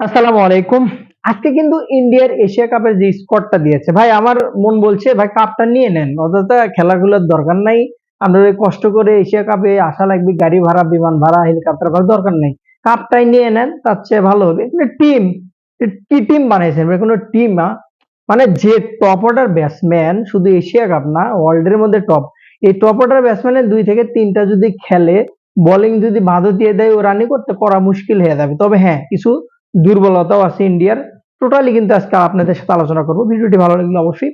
আসসালামু আলাইকুম। আজকে কিন্তু ইন্ডিয়ার এশিয়া কাপের যে স্কোয়াডটা দিয়েছে, ভাই আমার মন বলছে, ভাই কাপটা নিয়ে নেন। অযথা খেলাগুলোর দরকার নাই। আপনাদের কষ্ট করে এশিয়া কাপে আসা লাগবে, গাড়ি ভাড়া, বিমান ভাড়া, হেলিকপ্টার ভাড়া, দরকার নেই। কাপটাই নিয়ে নেন, তার চেয়ে ভালো হবে। টিম কি টিম বানাইছেন? কোনো টিম মানে যে টপ অর্ডার ব্যাটসম্যান শুধু এশিয়া কাপ না ওয়ার্ল্ডের মধ্যে টপ এই টপ অর্ডার ব্যাটসম্যানের দুই থেকে তিনটা যদি খেলে বোলিং যদি বাঁধো দিয়ে দেয় ও রানি করতে করা মুশকিল হয়ে যাবে। তবে হ্যাঁ কিছু দুর্বলতাও আছে ইন্ডিয়ার। টোটালি কিন্তু আজকে আপনাদের সাথে আলোচনা করব। ভিডিওটি ভালো লাগলে অবশ্যই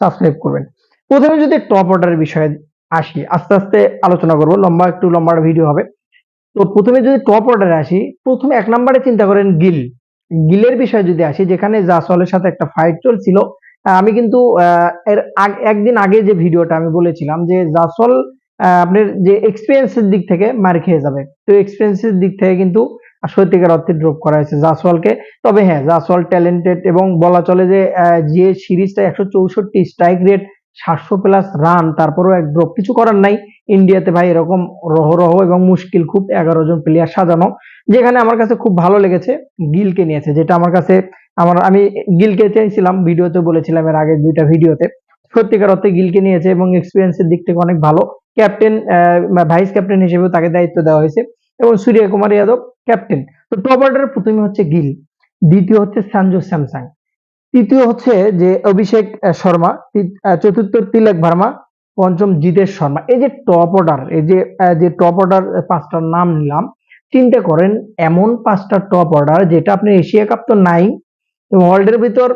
সাবস্ক্রাইব করবেন। প্রথমে যদি টপ অর্ডারের বিষয়ে আসি, আস্তে আস্তে আলোচনা করব। লম্বা একটু লম্বা ভিডিও হবে। তো প্রথমে যদি টপ অর্ডারে আসি, প্রথমে এক নম্বরে চিন্তা করেন গিল গিলের বিষয়ে যদি আসি, যেখানে জাসওয়ালের সাথে একটা ফাইট চলছিল আমি কিন্তু এর একদিন আগে যে ভিডিওটা আমি বলেছিলাম যে জাসওয়াল আপনার যে এক্সপিরিয়েন্সের দিক থেকে মার খেয়ে যাবে। তো এক্সপিরিয়েন্সের দিক থেকে কিন্তু সত্যিকার অর্থে ড্রপ করা হয়েছে জাসওয়ালকে তবে হ্যাঁ জাসওয়াল ট্যালেন্টেড এবং বলা চলে যে যে সিরিজটা একশো চৌষট্টি স্ট্রাইক রেট সাতশো প্লাস রান তারপরেও এক ড্রপ কিছু করার নাই। ইন্ডিয়াতে ভাই এরকম রহ রহ এবং মুশকিল খুব এগারো জন প্লেয়ার সাজানো, যেখানে আমার কাছে খুব ভালো লেগেছে গিলকে নিয়েছে, যেটা আমার কাছে আমার, আমি গিলকে চাইছিলাম ভিডিওতে বলেছিলাম এর আগের দুইটা ভিডিওতে। সত্যিকার অর্থে গিলকে নিয়েছে এবং এক্সপিরিয়েন্সের দিক থেকে অনেক ভালো। ক্যাপ্টেন ভাইস ক্যাপ্টেন হিসেবেও তাকে দায়িত্ব দেওয়া হয়েছে। এবং সূর্য কুমার যাদব ক্যাপ্টেন তো টপ অর্ডারের প্রথমে হচ্ছে গিল, দ্বিতীয় হচ্ছে সঞ্জু স্যামসাং। তৃতীয় হচ্ছে যে অভিষেক শর্মা চতুর্থ তিলক ভার্মা, পঞ্চম জিতেশ শর্মা। এই যে টপ অর্ডার এই যে যে টপ অর্ডার পাঁচটার নাম নিলাম, চিন্তা করেন এমন পাঁচটা টপ অর্ডার যেটা আপনি এশিয়া কাপ তো নাই ওয়ার্ল্ডের ভিতর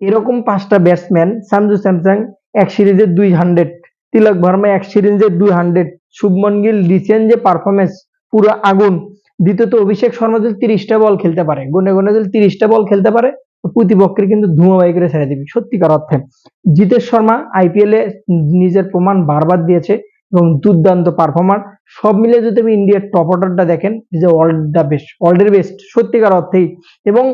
এরকম পাঁচটা ব্যাটসম্যান সঞ্জু স্যামসাং এক সিরিজে দুই হান্ড্রেড তিলক ভার্মা এক সিরিজে দুই হান্ড্রেড শুভমন গিল রিসেন্ট যে পারফরমেন্স পুরো আগুন। দ্বিতীয়ত অভিষেক শর্মা যদি তিরিশটা বল খেলতে পারে, গুনে গুনে যদি তিরিশটা বল খেলতে পারে প্রতিপক্ষের কিন্তু ধুয়া বাই করে ছেড়ে দিবি। সত্যিকার অর্থে। জিতেশ শর্মা আইপিএল এ নিজের প্রমাণ বারবার দিয়েছে এবং দুর্দান্ত পারফর্মার সব মিলে যদি আপনি ইন্ডিয়ার টপ অর্ডারটা দেখেন যে ওয়ার্ল্ড দ্য বেস্ট ওয়ার্ল্ডের বেস্ট সত্যিকার অর্থেই। এবং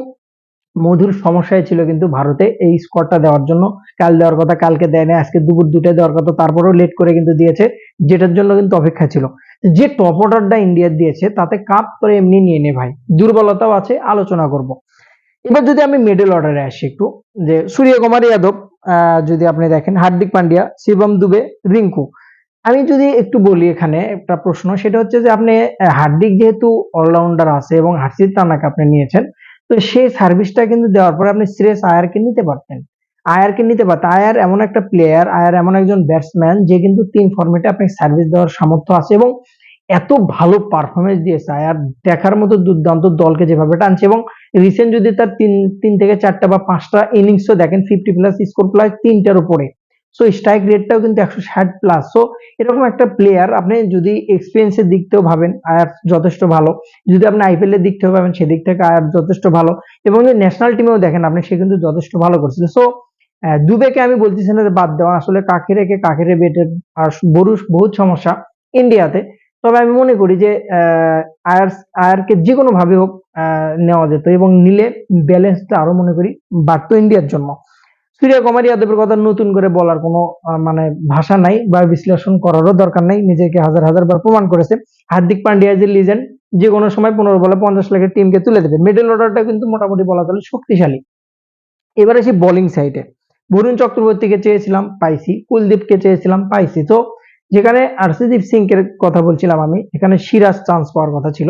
মধুর সমস্যায় ছিল কিন্তু ভারতে এই স্কোরটা দেওয়ার জন্য। কাল দেওয়ার কথা কালকে দেয় না আজকে দুপুর দুটায় দেওয়ার কথা, তারপরেও লেট করে কিন্তু দিয়েছে, যেটার জন্য কিন্তু অপেক্ষা ছিল। যে টপ অর্ডারটা ইন্ডিয়ার দিয়েছে, তাতে কাপ করে এমনি নিয়ে নে ভাই, দুর্বলতাও আছে, আলোচনা করব। এবার যদি আমি মিডল অর্ডারে আসি একটু, যে সূর্যকুমার যাদব যদি আপনি দেখেন, হার্দিক পান্ডিয়া, শিবম দুবে, রিঙ্কু। আমি যদি একটু বলি এখানে একটা প্রশ্ন, সেটা হচ্ছে যে আপনি হার্দিক যেহেতু অলরাউন্ডার আছে এবং হার্ষিত তানাকে আপনি নিয়েছেন তো সেই সার্ভিসটা কিন্তু দেওয়ার পরে আপনি শ্রেয়স আয়ারকে নিতে পারতেন। আয়ারকে নিতে পারতেন। আয়ার এমন একটা প্লেয়ার আয়ার এমন একজন ব্যাটসম্যান যে কিন্তু তিন ফর্মেটে আপনাকে সার্ভিস দেওয়ার সামর্থ্য আছে এবং এত ভালো পারফরমেন্স দিয়েছে। আয়ার দেখার মতো দুর্দান্ত দলকে যেভাবে টানছে এবং রিসেন্ট যদি তার তিন তিন থেকে চারটা বা পাঁচটা ইনিংসও দেখেন ফিফটি প্লাস স্কোর প্লাস তিনটার উপরে। সো স্ট্রাইক রেটটাও কিন্তু একশো ষাট প্লাস সো এরকম একটা প্লেয়ার আপনি যদি এক্সপিরিয়েন্সের দিক থেকেও ভাবেন আয়ার যথেষ্ট ভালো। যদি আপনি আইপিএল এর দিক থেকে ভাবেন সেদিক থেকে আয়ার যথেষ্ট ভালো। এবং যদি ন্যাশনাল টিমেও দেখেন আপনি সে কিন্তু যথেষ্ট ভালো করছিল সো দুবেকে আমি বলতেছি না বাদ দেওয়া। আসলে কাকে রেখে কাকে রে বেটের আর বড় বহুত সমস্যা ইন্ডিয়াতে তবে আমি মনে করি যে আহ, আয়ার আয়ারকে যে কোনো ভাবে হোক নেওয়া যেত এবং নিলে ব্যালেন্সটা আরও মনে করি বাড়তো ইন্ডিয়ার জন্য। সূর্য কুমার যাদবের কথা নতুন করে বলার কোনো মানে ভাষা নাই বা বিশ্লেষণ করারও দরকার নাই। নিজেকে হাজার হাজার বার প্রমাণ করেছে। হার্দিক পান্ডিয়া যে লিজেন্ড যে কোনো সময় পনেরো বলে পঞ্চাশ লাখের টিমকে তুলে দেবে। মিডল অর্ডারটা কিন্তু মোটামুটি বলা চলে শক্তিশালী। এবার আসি বোলিং সাইডে বরুণ চক্রবর্তীকে চেয়েছিলাম পাইছি, কুলদীপকে চেয়েছিলাম পাইছি। তো যেখানে আরসিদীপ সিং এর কথা বলছিলাম আমি, এখানে সিরাজ চান্স পাওয়ার কথা ছিল।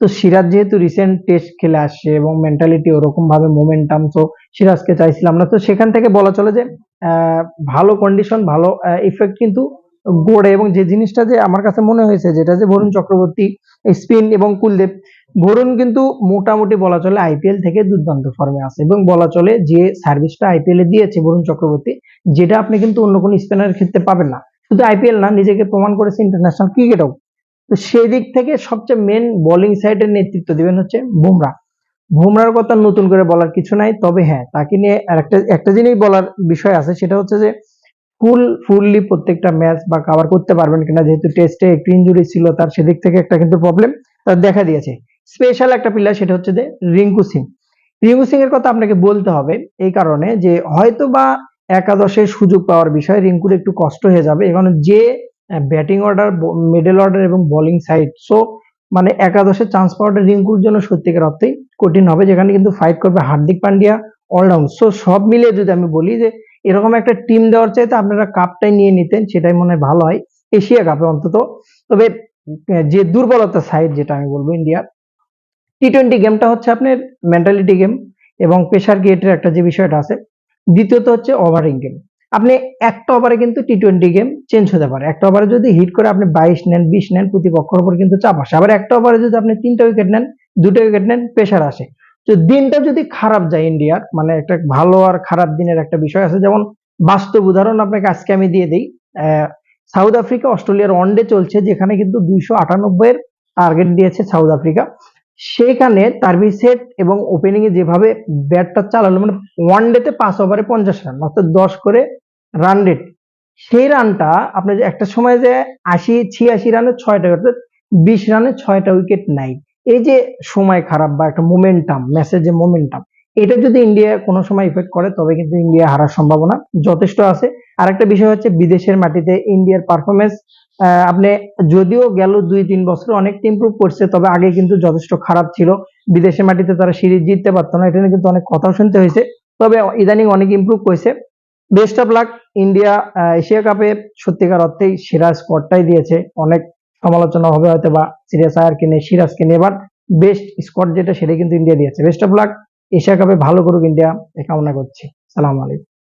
তো সিরাজ যেহেতু রিসেন্ট টেস্ট খেলে আসছে এবং মেন্টালিটি ওরকম ভাবে মোমেন্টাম তো সিরাজকে চাইছিলাম না। তো সেখান থেকে বলা চলে যে ভালো কন্ডিশন ভালো ইফেক্ট কিন্তু গড়ে এবং যে জিনিসটা যে আমার কাছে মনে হয়েছে যেটা যে বরুণ চক্রবর্তী, স্পিন এবং কুলদেব বরুণ কিন্তু মোটামুটি বলা চলে আইপিএল থেকে দুর্দান্ত ফর্মে আছে এবং বলা চলে যে সার্ভিসটা আইপিএল এ দিয়েছে বরুণ চক্রবর্তী, যেটা আপনি কিন্তু অন্য কোনো স্পিনারের ক্ষেত্রে পাবেন না। শুধু আইপিএল না, নিজেকে প্রমাণ করেছে ইন্টারন্যাশনাল ক্রিকেটেও তো সেই দিক থেকে সবচেয়ে মেন বোলিং সাইডের নেতৃত্ব দিবেন হচ্ছে বুমরা। বুমরার কথা নতুন করে বলার কিছু নাই, তবে হ্যাঁ তাকে নিয়ে একটা একটা জিনিস বলার বিষয় আছে, সেটা হচ্ছে যে ফুল, ফুললি প্রত্যেকটা ম্যাচ বা কভার করতে পারবেন কিনা, যেহেতু টেস্টে একটু ইঞ্জুরি ছিল, তার সেদিক থেকে একটা কিন্তু প্রবলেম তার দেখা দিয়েছে। স্পেশাল একটা প্লেয়ার সেটা হচ্ছে যে রিঙ্কু সিং। রিঙ্কু সিং এর কথা আপনাকে বলতে হবে এই কারণে যে হয়তো বা একাদশের সুযোগ পাওয়ার বিষয় রিঙ্কুর একটু কষ্ট হয়ে যাবে, এখানে যে ব্যাটিং অর্ডার মিডল অর্ডার এবং বোলিং সাইড সো মানে একাদশে চান্স পাওয়াটা রিঙ্কুর জন্য সত্যিকার অর্থেই কঠিন হবে, যেখানে কিন্তু ফাইট করবে হার্দিক পান্ডিয়া অলরাউন্ড সো সব মিলিয়ে যদি আমি বলি যে, এরকম একটা টিম দেওয়ার চাইতে আপনারা কাপটাই নিয়ে নিতেন, সেটাই মনে হয় ভালো হয়। এশিয়া কাপে অন্তত। তবে যে দুর্বলতা সাইড যেটা আমি বলব ইন্ডিয়ার টি টোয়েন্টি গেমটা হচ্ছে আপনার মেন্টালিটি গেম এবং প্রেশার ক্রিয়েটের একটা যে বিষয়টা আছে, দ্বিতীয়ত হচ্ছে ওভারিং গেম আপনি একটা ওভারে কিন্তু টি টোয়েন্টি গেম চেঞ্জ হতে পারে। একটা ওভারে যদি হিট করে আপনি বাইশ নেন, বিশ নেন, প্রতিপক্ষের উপর কিন্তু চাপ আসে। আবার একটা ওভারে যদি আপনি তিনটা উইকেট নেন, দুটো উইকেট নেন প্রেশার আসে। তো দিনটা যদি খারাপ যায় ইন্ডিয়ার মানে একটা ভালো আর খারাপ দিনের একটা বিষয় আছে, যেমন বাস্তব উদাহরণ আপনাকে আজকে আমি দিয়ে দিই। সাউথ আফ্রিকা, অস্ট্রেলিয়ার ওয়ানডে চলছে, যেখানে কিন্তু দুইশো আটানব্বই এর টার্গেট দিয়েছে সাউথ আফ্রিকা। সেখানে তারবি সেট এবং ওপেনিং এ যেভাবে ব্যাটটা চালালো মানে ওয়ান ডেতে পাঁচ ওভারে পঞ্চাশ রান অর্থাৎ দশ করে রান রেট সেই রানটা আপনার একটা সময় যে আশি, ছিয়াশি রানে ছয়টা অর্থাৎ বিশ রানে ছয়টা উইকেট নাই। এই যে সময় খারাপ বা একটা মোমেন্টাম ম্যাচের যে মোমেন্টাম এটা যদি ইন্ডিয়া কোনো সময় ইফেক্ট করে, তবে কিন্তু ইন্ডিয়া হারার সম্ভাবনা যথেষ্ট আছে। আর একটা বিষয় হচ্ছে বিদেশের মাটিতে ইন্ডিয়ার পারফরমেন্স আপনি যদিও গেল দুই, তিন বছর অনেক ইমপ্রুভ করছে, তবে আগে কিন্তু যথেষ্ট খারাপ ছিল। বিদেশের মাটিতে তারা সিরিজ জিততে পারতো না, এটা নিয়ে কিন্তু অনেক কথাও শুনতে হয়েছে। তবে ইদানিং অনেক ইমপ্রুভ করেছে। Best of luck India Asia কাপে সত্যিকার অর্থেই সেরা স্কোয়াডটাই দিয়েছে। অনেক সমালোচনা হবে হয়তো বা সিরিয়াস আয়ারকে নিয়ে সিরাজকে নিয়ে বাট বেস্ট স্কোয়াড যেটা সেটাই কিন্তু ইন্ডিয়া দিয়েছে। বেস্ট অফ লাক এশিয়া কাপে ভালো করুক ইন্ডিয়া কামনা করছি। সালাম আলাইকুম।